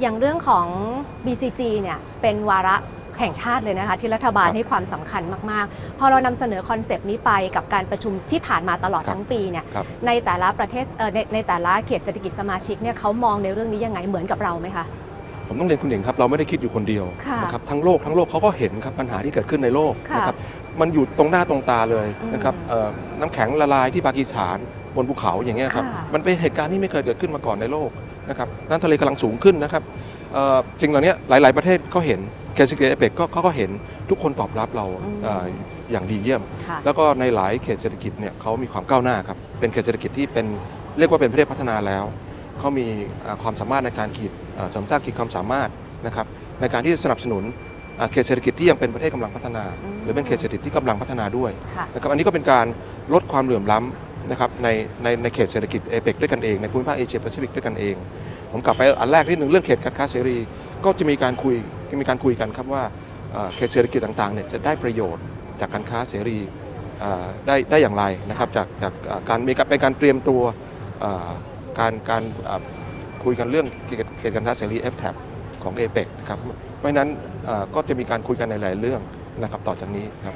อย่างเรื่องของ BCG เนี่ยเป็นวาระแห่งชาติเลยนะคะ ที่รัฐบาลครับให้ความสำคัญมาก ๆ พอเรานำเสนอคอนเซปต์นี้ไปกับการประชุมที่ผ่านมาตลอดครับทั้งปีเนี่ยครับในแต่ละประเทศเอ่อในในแต่ละเขตเศรษฐกิจสมาชิกเนี่ยเขามองในเรื่องนี้ยังไงเหมือนกับเราไหมคะผมต้องเรียนคุณเองครับเราไม่ได้คิดอยู่คนเดียวค่ะนะครับทั้งโลกทั้งโลกเขาก็เห็นครับปัญหาที่เกิดขึ้นในโลกค่ะนะครับมันอยู่ตรงหน้าตรงตาเลยอืมนะครับเอ่อน้ำแข็งละลายที่ปากีสถานบนภูเขาอย่างเงี้ยครับค่ะมันเป็นเหตุการณ์ที่ไม่เคยเกิดขึ้นมาก่อนในโลก นะครับน้ำทะเลกำลังสูงขึ้นนะครับเอ่อสิ่งเหล่านี้หลาย ๆ ประเทศก็เห็นเคสเกเอเปกก็เขาก็เห็นทุกคนตอบรับเราเอ่ออย่างดีเยี่ยมค่ะแล้วก็ในหลายเขตเศรษฐกิจเนี่ยเขามีความก้าวหน้าครับ เป็นเขตเศรษฐกิจที่เป็นเรียกว่าเป็นประเทศพัฒนาแล้ว เขามีเอ่อความสามารถในการขีดเอ่อเสริมสร้างขีดความสามารถนะครับในการที่จะสนับสนุนเอ่อเขตเศรษฐกิจที่ยังเป็นประเทศกำลังพัฒนาอืมหรือเป็นเขตเศรษฐกิจที่กำลังพัฒนาด้วยค่ะนะครับอันนี้ก็เป็นการลดความเหลื่อมล้ำ นะครับในในในเขตเศรษฐกิจเอเปกด้วยกันเองในภูมิภาคเอเชียแปซิฟิกด้วยกันเอง ผมกลับไปอันแรกนิดหนึ่งเรื่องเขตการค้าเสรี ก็จะมีการคุยมีการคุยกันครับว่าเขตเศรษฐกิจต่างๆเนี่ยจะได้ประโยชน์จากการค้าเสรีได้ได้อย่างไรนะครับจากจากการมีการเป็นการเตรียมตัวการการคุยกันเรื่องเขตการค้าเสรี FTAP ของ a p e c นะครับเพราะฉะนั้นก็จะมีการคุยกันในหลายเรื่องนะครับต่อจากนี้ครับ